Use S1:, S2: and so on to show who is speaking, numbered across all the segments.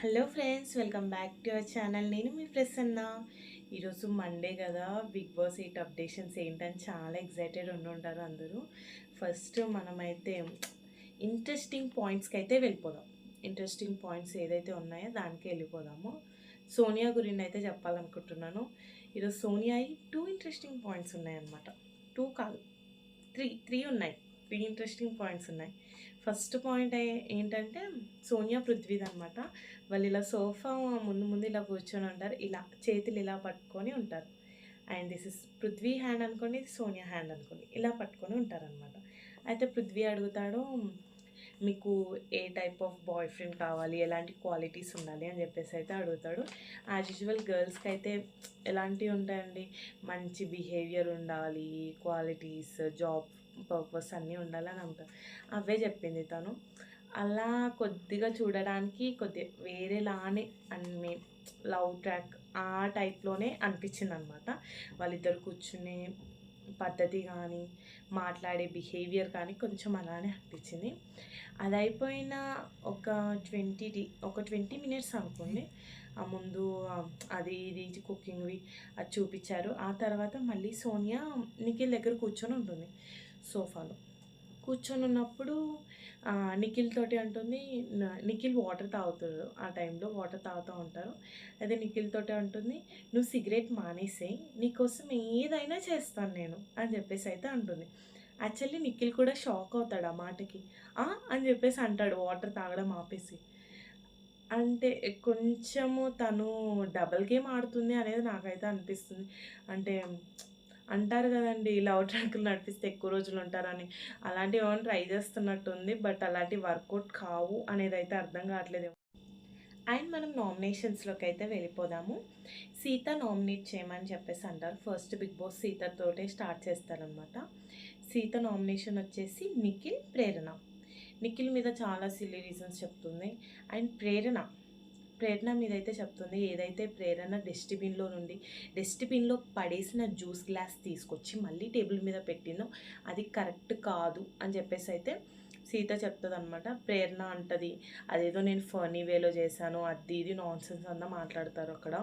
S1: Hello friends welcome back to our channel. నేను మీ ప్రసన్న. ఈరోజు మండే కదా బిగ్ బాస్ ఎయిట్ అప్డేషన్స్ ఏంటని చాలా ఎగ్జైటెడ్ ఉండి ఉంటారు అందరూ. ఫస్ట్ మనమైతే ఇంట్రెస్టింగ్ పాయింట్స్కి అయితే వెళ్ళిపోదాం. ఇంట్రెస్టింగ్ పాయింట్స్ ఏదైతే ఉన్నాయో దానికి వెళ్ళిపోదాము. సోనియా గురించి అయితే చెప్పాలనుకుంటున్నాను. ఈరోజు సోనియా టూ ఇంట్రెస్టింగ్ పాయింట్స్ ఉన్నాయన్నమాట. టూ కాదు త్రీ త్రీ ఉన్నాయి. త్రీ ఇంట్రెస్టింగ్ పాయింట్స్ ఉన్నాయి. ఫస్ట్ పాయింట్ ఏంటంటే సోనియా పృథ్వీది అనమాట వాళ్ళు ఇలా సోఫా ముందు ముందు ఇలా కూర్చొని ఉంటారు. ఇలా చేతులు ఇలా పట్టుకొని ఉంటారు. And this is Prithvi hand అనుకోండి సోనియా హ్యాండ్ అనుకోండి. ఇలా పట్టుకొని ఉంటారనమాట అయితే పృథ్వీ అడుగుతాడు మీకు a type of boy friend కావాలి ఎలాంటి క్వాలిటీస్ ఉండాలి అని చెప్పేసి అయితే అడుగుతాడు. యాజ్ యూజువల్ గర్ల్స్కి అయితే ఎలాంటివి ఉంటాయండి? మంచి బిహేవియర్ ఉండాలి క్వాలిటీస్ జాబ్ పర్పస్ అన్నీ ఉండాలని అంటారు అవే చెప్పింది తను. అలా కొద్దిగా చూడడానికి కొద్దిగా వేరేలానే అన్ని లవ్ ట్రాక్ ఆ టైప్లోనే అనిపించింది అనమాట వాళ్ళిద్దరు కూర్చునే పద్ధతి కానీ మాట్లాడే బిహేవియర్ కానీ కొంచెం అలానే అనిపించింది. అది అయిపోయిన ఒక ట్వంటీ ఒక ట్వంటీ మినిట్స్ అనుకోండి. ఆ ముందు అది ఇది కుకింగ్వి అది చూపించారు. ఆ తర్వాత మళ్ళీ సోనియా నిఖిల్ దగ్గర కూర్చొని ఉంటుంది సోఫాలో. కూర్చొని ఉన్నప్పుడు నిఖిల్ తోటి అంటుంది నిఖిల్ వాటర్ తాగుతాడు. ఆ టైంలో వాటర్ తాగుతూ ఉంటారు. అదే నిఖిల్ తోటి అంటుంది నువ్వు సిగరెట్ మానేసేయి నీకోసం ఏదైనా చేస్తాను నేను. అని చెప్పేసి అయితే అంటుంది. యాక్చువల్లీ నిఖిల్ కూడా షాక్ అవుతాడు ఆ మాటకి. అని చెప్పేసి అంటాడు వాటర్ తాగడం ఆపేసి. అంటే కొంచెము తను డబల్ గేమ్ ఆడుతుంది అనేది నాకైతే అనిపిస్తుంది. అంటే అంటారు కదండి లవ్ ట్రాక్లు నడిపిస్తే ఎక్కువ రోజులు ఉంటారని. అలాంటివి ఏమైనా ట్రై చేస్తున్నట్టుంది బట్ అలాంటి వర్కౌట్ కావు అనేది అయితే అర్థం కావట్లేదు అండ్ మనం నామినేషన్స్లోకి అయితే వెళ్ళిపోదాము. సీత నామినేట్ చేయమని చెప్పేసి అంటారు. ఫస్ట్ బిగ్ బాస్ సీతతోటే స్టార్ట్ చేస్తారనమాట సీత నామినేషన్ వచ్చేసి నిఖిల్ ప్రేరణ. నిఖిల్ మీద చాలా సిల్లీ రీజన్స్ చెప్తుంది. అండ్ ప్రేరణ ప్రేరణ మీద అయితే చెప్తుంది. ఏదైతే ప్రేరణ డస్ట్బిన్లో నుండి డస్ట్బిన్లో పడేసిన జ్యూస్ గ్లాస్ తీసుకొచ్చి మళ్ళీ టేబుల్ మీద పెట్టిందో అది కరెక్ట్ కాదు అని చెప్పేసి అయితే సీత చెప్తుంది అనమాట ప్రేరణ అంటది. అదేదో నేను ఫనీ వేలో చేశాను అది ఇది నాన్ సెన్స్ అంతా మాట్లాడతారు అక్కడ.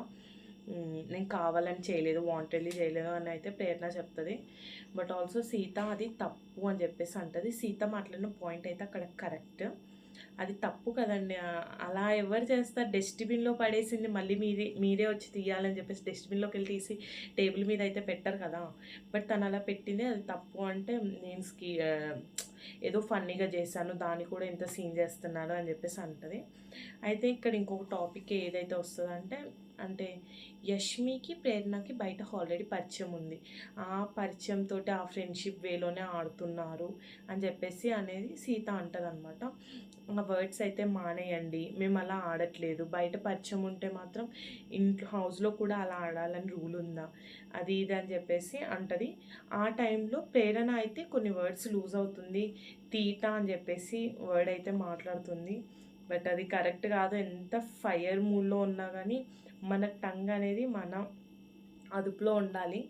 S1: నేను కావాలని చేయలేదు వాంటెడ్లీ చేయలేదు అని అయితే ప్రేరణ చెప్తుంది. బట్ ఆల్సో సీత అది తప్పు అని చెప్పేసి అంటది. సీత మాట్లాడిన పాయింట్ అయితే అక్కడ కరెక్ట్. అది తప్పు కదండి. అలా ఎవరు చేస్తారు? డస్ట్బిన్లో పడేసింది మళ్ళీ మీరే మీరే వచ్చి తీయాలని చెప్పేసి డస్ట్బిన్లోకి వెళ్ళి తీసి టేబుల్ మీద అయితే పెట్టరు కదా. బట్ తను అలా పెట్టింది అది తప్పు అంటే నేను స్కీ ఏదో ఫన్నీగా చేశాను దాన్ని కూడా ఎంత సీన్ చేస్తున్నారు అని చెప్పేసి అంటది. అయితే ఇక్కడ ఇంకొక టాపిక్ ఏదైతే వస్తుందంటే అంటే యష్మికి ప్రేరణకి బయట ఆల్రెడీ పరిచయం ఉంది. ఆ పరిచయంతో ఆ ఫ్రెండ్షిప్ వేలోనే ఆడుతున్నారు అని చెప్పేసి అనేది సీత అంటదనమాట ఆ వర్డ్స్ అయితే మానేయండి మేము అలా ఆడట్లేదు. బయట పరిచయం ఉంటే మాత్రం ఇంట్లో హౌస్లో కూడా అలా ఆడాలని రూల్ ఉందా? అది ఇది అని చెప్పేసి అంటది. ఆ టైంలో ప్రేరణ అయితే కొన్ని వర్డ్స్ లూజ్ అవుతుంది. తీట అని చెప్పేసి వర్డ్ అయితే మాట్లాడుతుంది. బట్ అది కరెక్ట్ కాదు. ఎంత ఫైర్ మూడ్లో ఉన్నా కానీ మన టంగ్ అనేది మన అదుపులో ఉండాలి.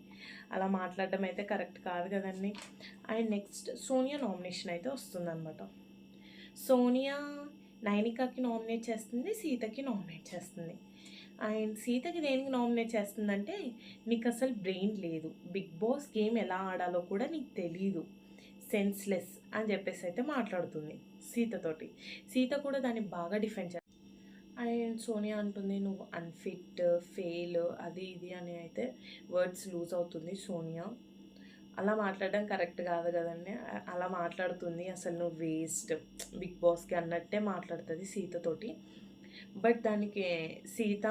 S1: అలా మాట్లాడడం అయితే కరెక్ట్ కాదు కదండి. అండ్ నెక్స్ట్ సోనియా నామినేషన్ అయితే వస్తుందన్నమాట. సోనియా నైనికాకి నామినేట్ చేస్తుంది సీతకి నామినేట్ చేస్తుంది. అండ్ సీతకి దేనికి నామినేట్ చేస్తుందంటే నీకు అసలు బ్రెయిన్ లేదు. బిగ్ బాస్ గేమ్ ఎలా ఆడాలో కూడా నీకు తెలీదు. సెన్స్లెస్ అని చెప్పేసి అయితే మాట్లాడుతుంది సీతతోటి. సీత కూడా దాన్ని బాగా డిఫెండ్ చేస్తుంది అండ్ సోనియా అంటుంది నువ్వు అన్ఫిట్ ఫెయిల్ అది ఇది అని అయితే వర్డ్స్ లూజ్ అవుతుంది సోనియా. అలా మాట్లాడడం కరెక్ట్ కాదు కదండి. అలా మాట్లాడుతుంది అసలు నువ్వు వేస్ట్ బిగ్ బాస్కి అన్నట్టే మాట్లాడుతుంది సీతతోటి. బట్ దానికి సీత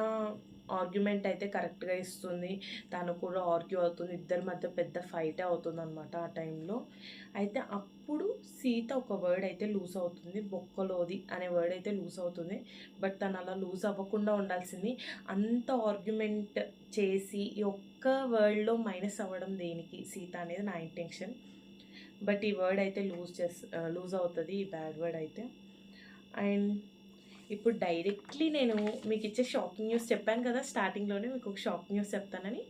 S1: ఆర్గ్యుమెంట్ అయితే కరెక్ట్గా ఇస్తుంది. తను కూడా ఆర్గ్యూ అవుతుంది. ఇద్దరి మధ్య పెద్ద ఫైట్ అవుతుంది అనమాట ఆ టైంలో. అయితే అప్పుడు సీత ఒక వర్డ్ అయితే లూజ్ అవుతుంది. బొక్కలోది అనే వర్డ్ అయితే లూజ్ అవుతుంది. బట్ తను అలా లూజ్ అవ్వకుండా ఉండాల్సింది అంత ఆర్గ్యుమెంట్ చేసి ఈ ఒక్క వర్డ్లో మైనస్ అవ్వడం దేనికి? సీత అనేది నా ఇంటెన్షన్. బట్ ఈ వర్డ్ అయితే లూజ్ చేస్ లూజ్ అవుతుంది. ఈ బ్యాడ్ వర్డ్ అయితే. అండ్ ఇప్పుడు డైరెక్ట్లీ నేను మీకు ఇచ్చే షాకింగ్ న్యూస్ చెప్పాను కదా స్టార్టింగ్లోనే మీకు ఒక షాకింగ్ న్యూస్ చెప్తానని.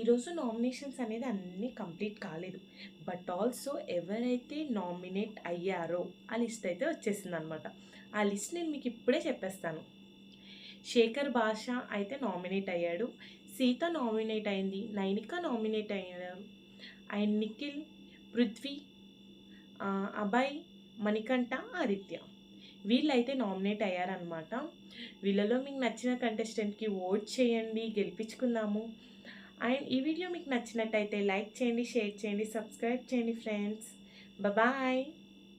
S1: ఈరోజు నామినేషన్స్ అనేది అన్నీ కంప్లీట్ కాలేదు. బట్ ఆల్సో ఎవరైతే నామినేట్ అయ్యారో ఆ లిస్ట్ అయితే వచ్చేసింది అనమాట ఆ లిస్ట్ నేను మీకు ఇప్పుడే చెప్పేస్తాను. శేఖర్ భాష అయితే నామినేట్ అయ్యాడు. సీత నామినేట్ అయింది. నైనిక నామినేట్ అయ్యారు. అండ్ నిఖిల్ పృథ్వీ అభయ్ మణికంఠ ఆదిత్య. వీళ్ళైతే నామినేట్ అయ్యారనమాట వీళ్ళలో మీకు నచ్చిన కంటెస్టెంట్కి ఓట్ చేయండి గెలిపించుకుందాము. అండ్ ఈ వీడియో మీకు నచ్చినట్టయితే లైక్ చేయండి షేర్ చేయండి సబ్స్క్రైబ్ చేయండి ఫ్రెండ్స్. బాయ్